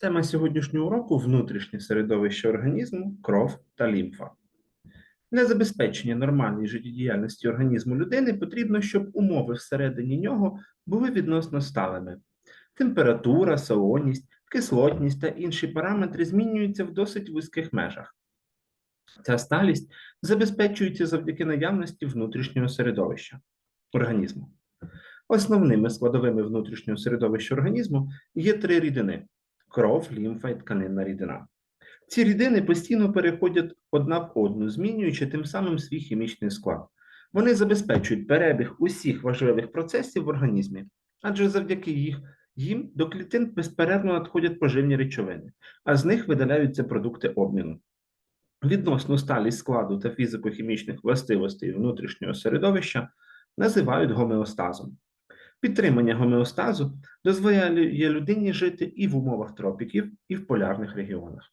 Тема сьогоднішнього уроку внутрішнє середовище організму, кров та лімфа. Для забезпечення нормальної життєдіяльності організму людини потрібно, щоб умови всередині нього були відносно сталими. Температура, солоність, кислотність та інші параметри змінюються в досить вузьких межах. Ця сталість забезпечується завдяки наявності внутрішнього середовища організму. Основними складовими внутрішнього середовища організму є три рідини кров, лімфа і тканинна рідина. Ці рідини постійно переходять одна в одну, змінюючи тим самим свій хімічний склад. Вони забезпечують перебіг усіх важливих процесів в організмі, адже завдяки їх їм до клітин безперервно надходять поживні речовини, а з них видаляються продукти обміну. Відносну сталість складу та фізико-хімічних властивостей внутрішнього середовища називають гомеостазом. Підтримання гомеостазу дозволяє людині жити і в умовах тропіків, і в полярних регіонах.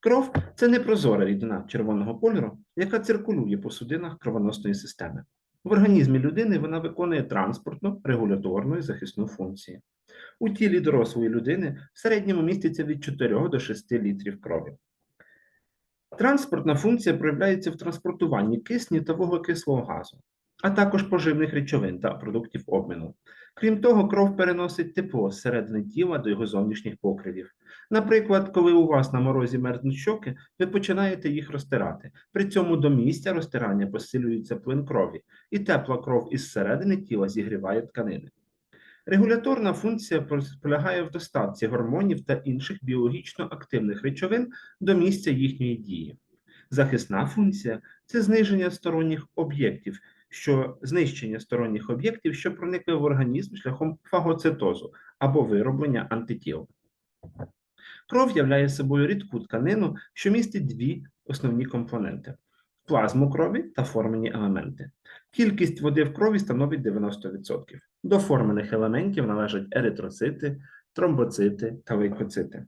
Кров це непрозора рідина червоного кольору, яка циркулює по судинах кровоносної системи. В організмі людини вона виконує транспортну, регуляторну і захисну функції. У тілі дорослої людини в середньому міститься від 4 до 6 літрів крові. Транспортна функція проявляється в транспортуванні кисню та вуглекислого газу, а також поживних речовин та продуктів обміну. Крім того, кров переносить тепло з середини тіла до його зовнішніх покривів. Наприклад, коли у вас на морозі мерзнуть щоки, ви починаєте їх розтирати. При цьому до місця розтирання посилюється плин крові, і тепла кров із середини тіла зігріває тканини. Регуляторна функція полягає в доставці гормонів та інших біологічно активних речовин до місця їхньої дії. Захисна функція це зниження сторонніх об'єктів, що знищення сторонніх об'єктів, що проникли в організм шляхом фагоцитозу або вироблення антитіл. Кров являє собою рідку тканину, що містить дві основні компоненти плазму крові та формені елементи. Кількість води в крові становить 90%. До формених елементів належать еритроцити, тромбоцити та лейкоцити.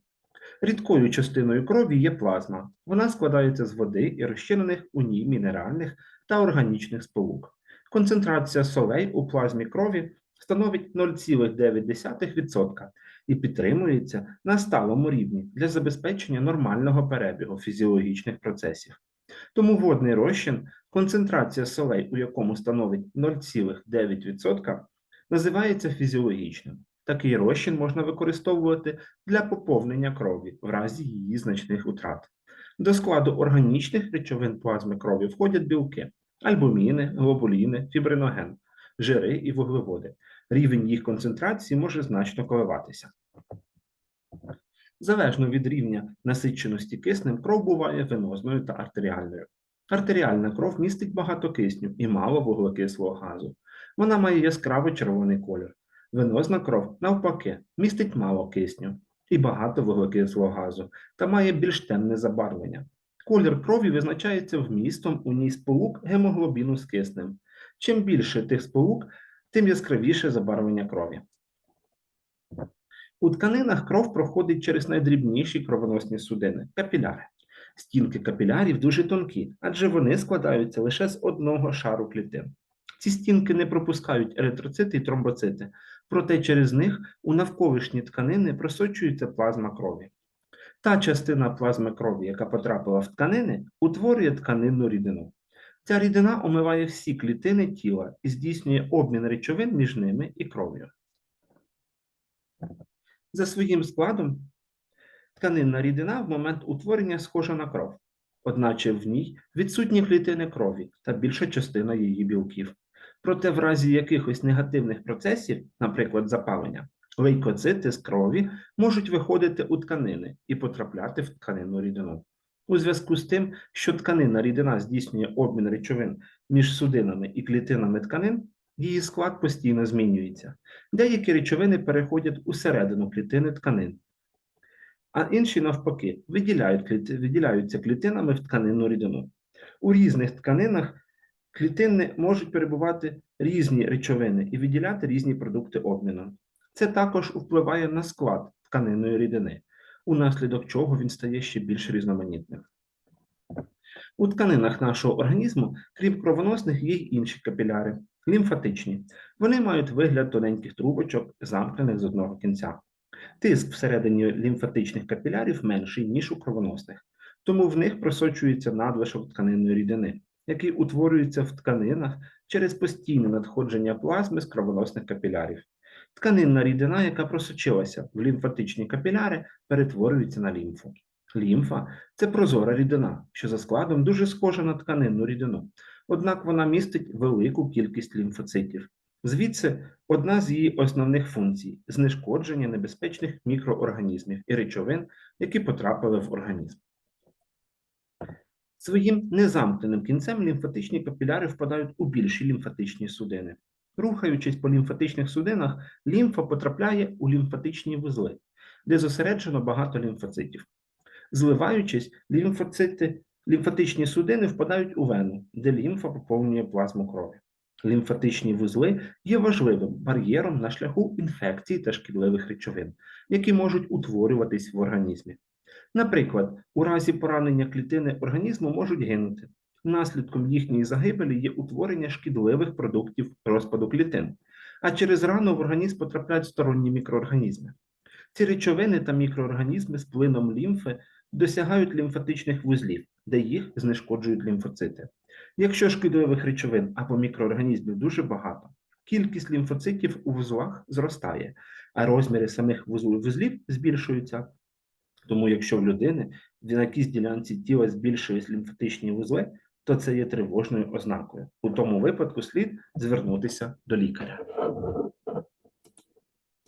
Рідкою частиною крові є плазма. Вона складається з води і розчинених у ній мінеральних та органічних сполук. Концентрація солей у плазмі крові становить 0,9% і підтримується на сталому рівні для забезпечення нормального перебігу фізіологічних процесів. Тому водний розчин, концентрація солей, у якому становить 0,9%, називається фізіологічним. Такий розчин можна використовувати для поповнення крові в разі її значних утрат. До складу органічних речовин плазми крові входять білки, альбуміни, глобуліни, фібриноген, жири і вуглеводи. Рівень їх концентрації може значно коливатися. Залежно від рівня насиченості киснем, кров буває венозною та артеріальною. Артеріальна кров містить багато кисню і мало вуглекислого газу. Вона має яскраво червоний колір. Венозна кров, навпаки, містить мало кисню і багато вуглекислого газу та має більш темне забарвлення. Колір крові визначається вмістом у ній сполук гемоглобіну з киснем. Чим більше тих сполук, тим яскравіше забарвлення крові. У тканинах кров проходить через найдрібніші кровоносні судини капіляри. Стінки капілярів дуже тонкі, адже вони складаються лише з одного шару клітин. Ці стінки не пропускають еритроцити і тромбоцити, проте через них у навколишні тканини просочується плазма крові. Та частина плазми крові, яка потрапила в тканини, утворює тканинну рідину. Ця рідина омиває всі клітини тіла і здійснює обмін речовин між ними і кров'ю. За своїм складом, тканинна рідина в момент утворення схожа на кров, одначе в ній відсутні клітини крові та більша частина її білків. Проте в разі якихось негативних процесів, наприклад, запалення, лейкоцити з крові можуть виходити у тканини і потрапляти в тканинну рідину. У зв'язку з тим, що тканинна рідина здійснює обмін речовин між судинами і клітинами тканин, її склад постійно змінюється. Деякі речовини переходять усередину клітини тканин, а інші, навпаки, виділяють, виділяються клітинами в тканинну рідину. У різних тканинах клітини можуть перебувати різні речовини і виділяти різні продукти обміну. Це також впливає на склад тканинної рідини, унаслідок чого він стає ще більш різноманітним. У тканинах нашого організму, крім кровоносних, є й інші капіляри, лімфатичні. Вони мають вигляд тоненьких трубочок, замкнених з одного кінця. Тиск всередині лімфатичних капілярів менший, ніж у кровоносних, тому в них просочується надлишок тканинної рідини, який утворюється в тканинах через постійне надходження плазми з кровоносних капілярів. Тканинна рідина, яка просочилася в лімфатичні капіляри, перетворюється на лімфу. Лімфа це прозора рідина, що за складом дуже схожа на тканинну рідину, однак вона містить велику кількість лімфоцитів. Звідси одна з її основних функцій знешкодження небезпечних мікроорганізмів і речовин, які потрапили в організм. Своїм незамкненим кінцем лімфатичні капіляри впадають у більші лімфатичні судини. Рухаючись по лімфатичних судинах, лімфа потрапляє у лімфатичні вузли, де зосереджено багато лімфоцитів. Зливаючись, лімфоцити, лімфатичні судини впадають у вену, де лімфа поповнює плазму крові. Лімфатичні вузли є важливим бар'єром на шляху інфекцій та шкідливих речовин, які можуть утворюватись в організмі. Наприклад, у разі поранення клітини організму можуть гинути. Наслідком їхньої загибелі є утворення шкідливих продуктів розпаду клітин, а через рану в організм потрапляють сторонні мікроорганізми. Ці речовини та мікроорганізми з плином лімфи досягають лімфатичних вузлів, де їх знешкоджують лімфоцити. Якщо шкідливих речовин або мікроорганізмів дуже багато, кількість лімфоцитів у вузлах зростає, а розміри самих вузлів збільшуються. Тому, якщо в людини на якійсь ділянці тіла збільшують лімфатичні вузли, то це є тривожною ознакою. У тому випадку слід звернутися до лікаря.